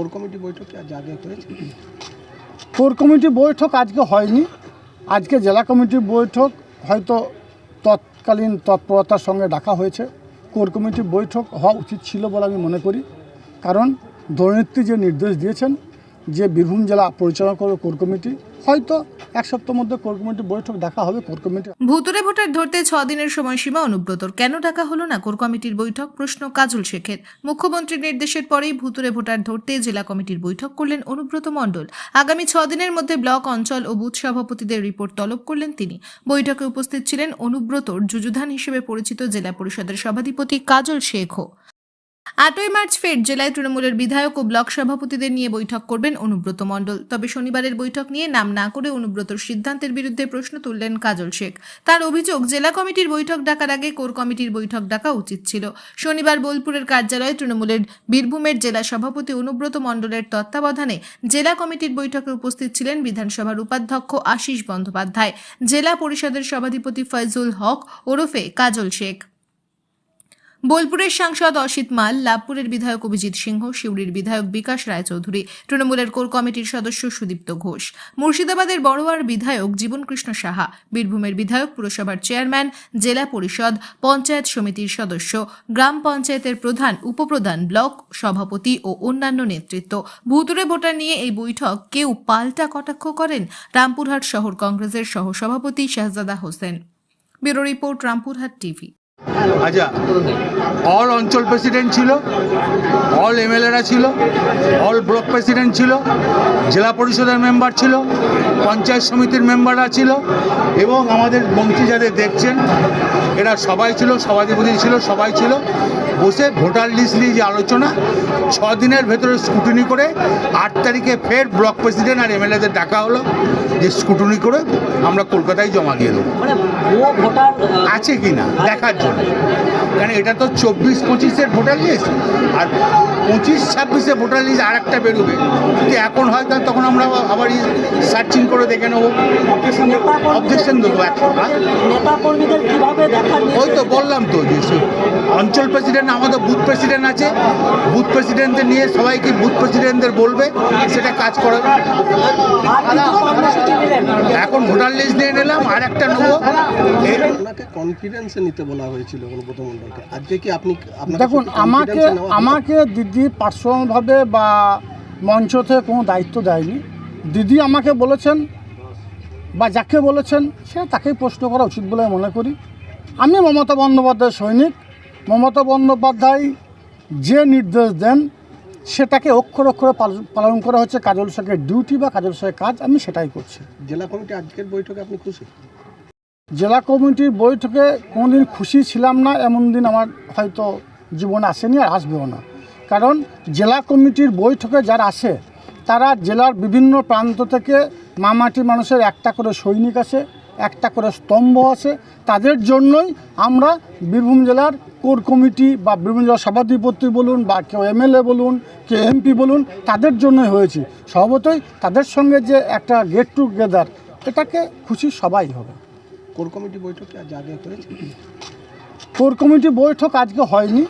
Core committee বৈঠক আজ আগে হয়েছে কোর কমিটি বৈঠক আজকে হয়নি। আজকে জেলা কমিটির বৈঠক, হয়তো তৎকালীন তৎপরতার সঙ্গে ডাকা হয়েছে। কোর কমিটির বৈঠক হওয়া উচিত ছিল বলে আমি মনে করি। কারণ দুর্নীতি যে নির্দেশ দিয়েছেন যে বীরভূম জেলা পরিচালনা করবে কোর কমিটি, হয়তো এক সপ্তাহের মধ্যে কোর কমিটির বৈঠক দেখা হবে, কোর কমিটি ভুতুরে ভোটার ধরতে ছ দিনের সময়সীমা অনুব্রতর। কেন ডাকা হলো না কোর কমিটির বৈঠক? প্রশ্ন কাজল শেখের। মুখ্যমন্ত্রীর নির্দেশের পরেই ভুতুরে ভোটার ধরতে জেলা কমিটির বৈঠক করলেন অনুব্রত মণ্ডল। আগামী ছ দিনের মধ্যে ব্লক, অঞ্চল ও বুথ সভাপতিদের রিপোর্ট তলব করলেন তিনি। বৈঠকে উপস্থিত ছিলেন অনুব্রতর যুযুধান হিসেবে পরিচিত জেলা পরিষদের সভাধিপতি কাজল শেখও। আটই মার্চ ফের জেলায় তৃণমূলের বিধায়ক ও ব্লক সভাপতিদের নিয়ে বৈঠক করবেন অনুব্রত মণ্ডল। তবে শনিবারের বৈঠক নিয়ে নাম না করে অনুব্রতর সিদ্ধান্তের বিরুদ্ধে প্রশ্ন তুললেন কাজল শেখ। তার অভিযোগ, জেলা কমিটির বৈঠক ডাকার আগে কোর কমিটির বৈঠক ডাকা উচিত ছিল। শনিবার বোলপুরের কার্যালয়ে তৃণমূলের বীরভূমের জেলা সভাপতি অনুব্রত মণ্ডলের তত্ত্বাবধানে জেলা কমিটির বৈঠকে উপস্থিত ছিলেন বিধানসভার উপাধ্যক্ষ আশিস বন্দ্যোপাধ্যায়। জেলা পরিষদের সভাধিপতি ফয়জুল হক ওরফে কাজল শেখ। বোলপুরের সাংসদ অসিত মাল, লাভপুরের বিধায়ক অভিজিৎ সিংহ শিউড়ির বিধায়ক বিকাশ রায়চৌধুরী, তৃণমূলের কোর কমিটির সদস্য সুদীপ্ত ঘোষ। মুর্শিদাবাদের বড়োয়ার বিধায়ক জীবনকৃষ্ণ সাহা, বীরভূমের বিধায়ক পুরসভার চেয়ারম্যান, জেলা পরিষদ, পঞ্চায়েত সমিতির সদস্য, গ্রাম পঞ্চায়েতের প্রধান, উপপ্রধান ব্লক সভাপতি ও অন্যান্য নেতৃত্ব। ভুতুরে ভোটার নিয়ে এই বৈঠক কেউ পাল্টা কটাক্ষ করেন? রামপুরহাট শহর কংগ্রেসের সহসভাপতি Shahzada Hossain. Bureau report Rampurhat TV. আচ্ছা অল অঞ্চল প্রেসিডেন্ট ছিল অল এমএলএরা ছিল অল ব্লক প্রেসিডেন্ট ছিল, জেলা পরিষদের মেম্বার ছিল, পঞ্চায়েত সমিতির মেম্বাররা ছিল এবং আমাদের মন্ত্রী যাদের দেখছেন, এরা সবাই ছিল, সভাধিপতি ছিল, সবাই ছিল। বসে ভোটার লিস্ট নিয়ে যে আলোচনা ছ দিনের ভেতরে স্কুটিনি করে আট তারিখে ফের ব্লক প্রেসিডেন্ট আর এমএলএদের ডাকা হলো যে স্কুটিনি করে আমরা কলকাতায় জমা দিয়ে দেবো। মানে ভোটার আছে কি না? দেখার জন্য। কারণ এটা তো চব্বিশ পঁচিশের ভোটার লিস্ট আর পঁচিশ ছাব্বিশে ভোটার লিস্ট আর একটা বেরোবে। যদি এখন হয় তাহলে তখন আমরা আবার সার্চিং করে দেখে নেব। অবজেকশন দেবো। কীভাবে দেখার ওই তো বললাম তো যে অঞ্চল প্রেসিডেন্ট আমাদের বুথ প্রেসিডেন্ট আছে। বুথ প্রেসিডেন্টদের নিয়ে সবাইকে বুথ প্রেসিডেন্টদের বলবে সেটা কাজ করাবে আর কি কি কর্মসূচি নিলেন এখন ভোটার লিস্ট নিয়ে নিলাম আর একটা নেব। আপনাকে কনফিডেন্সে নিতে বলা হয়েছিল অনুব্রত আজকে কি আপনি দেখুন আমাকে? আমাকে দিদি পার্সোনালভাবে বা মঞ্চ থেকে কোনো দায়িত্ব দেয়নি। দিদি আমাকে বলেছেন বা যাকে বলেছেন সে তাকেই প্রশ্ন করা উচিত বলে আমি মনে করি। আমি মমতা বন্দ্যোপাধ্যায়ের সৈনিক। মমতা বন্দ্যোপাধ্যায় যে নির্দেশ দেন সেটাকে অক্ষর অক্ষরে পালন করা হচ্ছে। কাজল শেখের ডিউটি বা কাজল শেখের কাজ আমি সেটাই করছি। জেলা কমিটি আজকের বৈঠকে আপনি খুশি? জেলা কমিটির বৈঠকে কোনোদিন খুশি ছিলাম না এমন দিন আমার হয়তো জীবনে আসেনি আর আসবেও না। কারণ জেলা কমিটির বৈঠকে যারা আসে তারা জেলার বিভিন্ন প্রান্ত থেকে মামাটি মানুষের একটা করে সৈনিক আছে একটা করে স্তম্ভ আছে। তাদের জন্যই আমরা বীরভূম জেলার কোর কমিটি বা বীরভূম জেলার সভাধিপতি বলুন বা কেউ এমএলএ বলুন কেউ এমপি বলুন তাদের জন্যই হয়েছি। স্বভাবতই তাদের সঙ্গে যে একটা গেট টুগেদার এটাকে খুশি সবাই হবে। কোর কমিটি বৈঠক আজ আগে হয়েছে? কোর কমিটি বৈঠক আজকে হয়নি।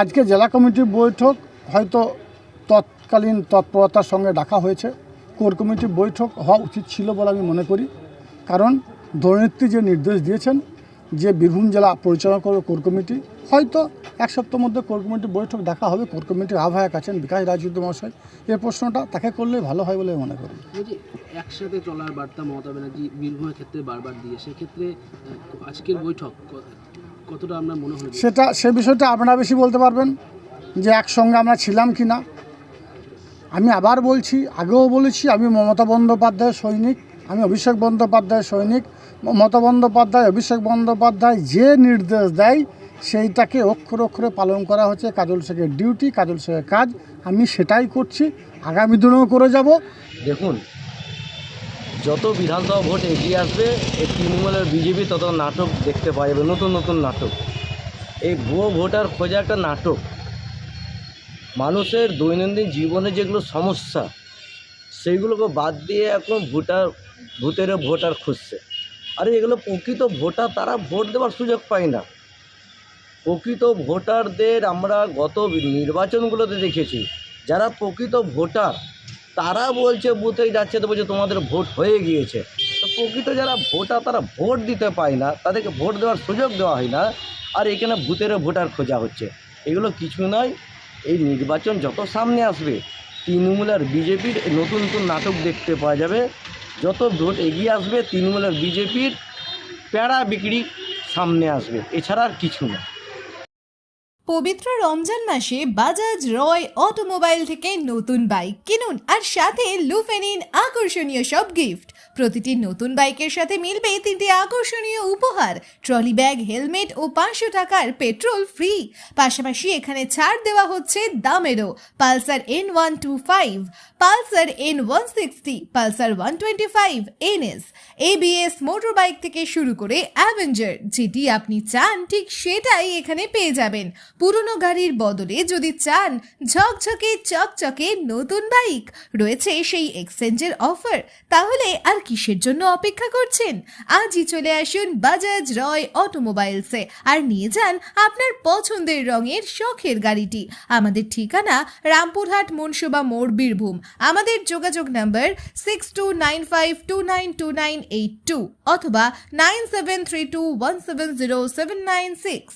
আজকে জেলা কমিটির বৈঠক হয়তো তৎকালীন তৎপরতার সঙ্গে ডাকা হয়েছে। কোর কমিটির বৈঠক হওয়া উচিত ছিল বলে আমি মনে করি। কারণ দলনেত্রী যে নির্দেশ দিয়েছেন যে বীরভূম জেলা পরিচালনা করবে কোর কমিটি হয়তো এক সপ্তাহের মধ্যে কোর কমিটির বৈঠক দেখা হবে কোর কমিটির আহ্বায়ক আছেন বিকাশ রাজযুদ্ধ মহাশয়। এই প্রশ্নটা তাকে করলে ভালো হয় বলে মনে করি। একসাথে চলার বার্তা মমতা ব্যানার্জি বীরভূমের ক্ষেত্রে বারবার দিয়ে সেক্ষেত্রে আজকের বৈঠক কতটা আপনার মনে হলো যে- সেটা সে বিষয়টা আপনারা বেশি বলতে পারবেন যে একসঙ্গে আমরা ছিলাম কি না। আমি আবার বলছি আগেও বলেছি আমি মমতা বন্দ্যোপাধ্যায়ের সৈনিক আমি অভিষেক বন্দ্যোপাধ্যায়ের সৈনিক মমতা বন্দ্যোপাধ্যায়, অভিষেক বন্দ্যোপাধ্যায় যে নির্দেশ দেয়, সেইটাকে অক্ষর অক্ষরে পালন করা হচ্ছে কাজল শেখের ডিউটি, কাজল শেখের কাজ। আমি সেটাই করছি, আগামী দিনেও করে যাব। দেখুন, যত বিধানসভা ভোট এগিয়ে আসবে, এই তৃণমূলের বিজেপি তত নাটক দেখতে পাওয়া যাবে, নতুন নতুন নাটক। এই ভুয়ো ভোটার খোঁজা একটা নাটক। মানুষের দৈনন্দিন জীবনে যেগুলো সমস্যা, সেইগুলোকে বাদ দিয়ে এখন ভোটার, ভূতের ভোটার খুঁজছে। আরে এগুলো প্রকৃত ভোটার, তারা ভোট দেওয়ার সুযোগ পায় না। প্রকৃত ভোটারদের আমরা গত নির্বাচনগুলোতে দেখেছি, যারা প্রকৃত ভোটার, তারা বলছে, বুথে যাচ্ছে তো বলছে, তোমাদের ভোট হয়ে গিয়েছে। তো প্রকৃত যারা ভোটার, তারা ভোট দিতে পায় না, তাদেরকে ভোট দেওয়ার সুযোগ দেওয়া হয় না, আর এখানে বুথেরও ভোটার খোঁজা হচ্ছে। এগুলো কিছু নয়, এই নির্বাচন যত সামনে আসবে, তৃণমূল আর বিজেপির নতুন নতুন নাটক দেখতে পাওয়া যাবে। যত ভোট এগিয়ে আসবে তৃণমূলের বিজেপির প্যাড়া বিক্রি সামনে আসবে। এছাড়া আর কিছু না। পবিত্র রমজান মাসে বাজাজ রয় অটোমোবাইল থেকে নতুন বাইক কিনুন আর সাথে লুফে নিন আকর্ষণীয় সব গিফট। প্রতিটি নতুন বাইকের সাথে মিলবে তিনটি আকর্ষণীয় উপহার, ট্রলি ব্যাগ, হেলমেট ও পাঁচশো টাকার পেট্রোল ফ্রি। পাশাপাশি এখানে ছাড় দেওয়া হচ্ছে দামেরও। Pulsar N one two five, Pulsar N one sixty, Pulsar one twenty five, NS ABS motor bike থেকে শুরু করে অ্যাভেঞ্জার, যেটি আপনি চান ঠিক সেটাই এখানে পেয়ে যাবেন। পুরনো গাড়ির বদলে যদি চান, ঝকঝকে চকচকে নতুন বাইক রয়েছে সেই এক্সচেঞ্জের অফার। তাহলে আর কিসের জন্য অপেক্ষা করছেন? আজই চলে আসুন বাজাজ রয় অটোমোবাইলসে আর নিয়ে যান আপনার পছন্দের রঙের শখের গাড়িটি। আমাদের ঠিকানা রামপুরহাট মনসুবা মোড়, বীরভূম। আমাদের যোগাযোগ number six two nine five two nine two nine eight two অথবা nine seven three two one seven zero seven nine six